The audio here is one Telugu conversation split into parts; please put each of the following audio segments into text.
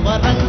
నవరంగ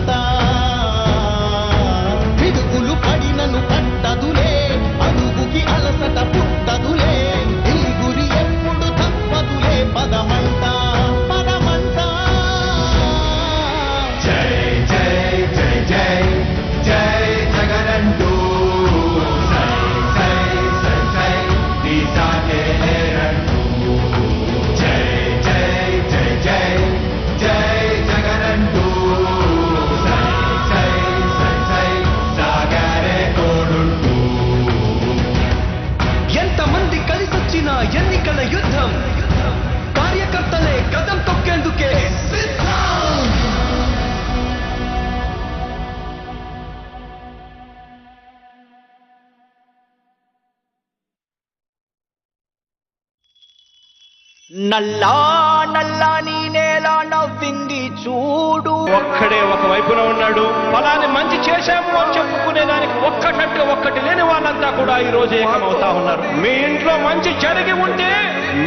నల్లా నల్లా నీ నేల నవ్వింది చూడు. ఒక్కడే ఒక వైపున ఉన్నాడు. ఫలాన్ని మంచి చేశాము అని చెప్పుకునే దానికి ఒక్కటంటే ఒక్కటి లేని వాళ్ళంతా కూడా ఈ రోజు ఏకమవుతా ఉన్నారు. మీ ఇంట్లో మంచి జరిగి ఉంటే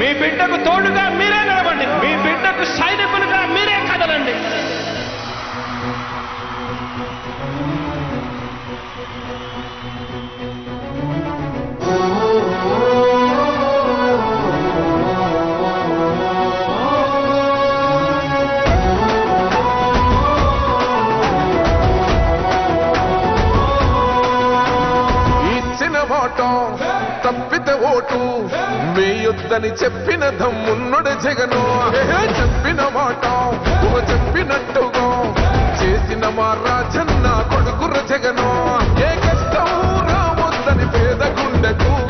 మీ బిడ్డకు తోడుగా మీరే నిలబండి మీ బిడ్డకు సైనికులుగా మీరే కదలండి. ఇచ్చిన తప్పితే ఓటు. మీ యుద్ధని చెప్పిన దమ్మున్నడు జగను. చెప్పిన మాట చెప్పినట్టుగా. చేసిన మా రాజన్న కొడుకుర జగను. ఏ కష్టం రావద్దని పేద గుండెకు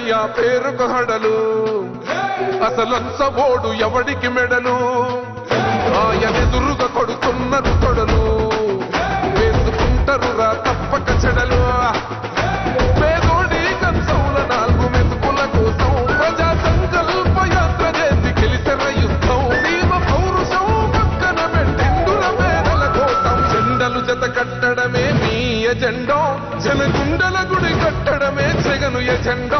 భయమెరుగని ఆ పేరుకు హడలు. అసలంచబోడు ఎవడికి మెడలు? ఆయనెదురుగా కొడుతున్నారు కొడలు వేసుకుంటారు రా తప్పక చెడలు. పక్కన జత కట్టడమే మీ ఎజెండో. జనగుండల గుడి కట్టడమే జగను ఎజెండో.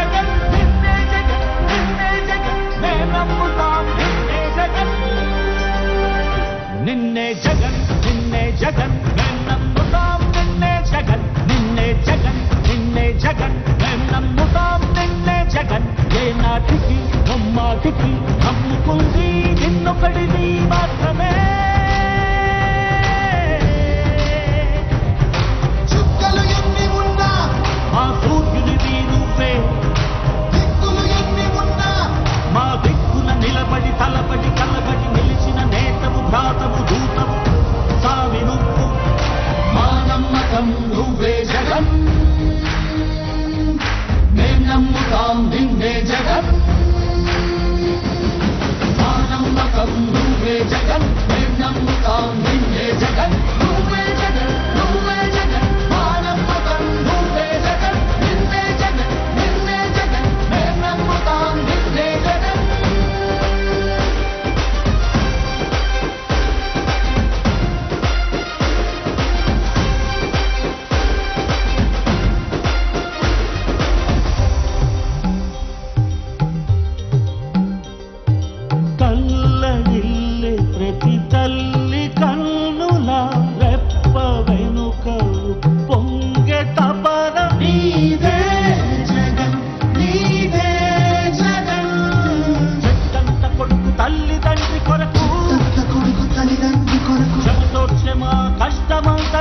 बात की हमने कुल दी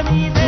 vida.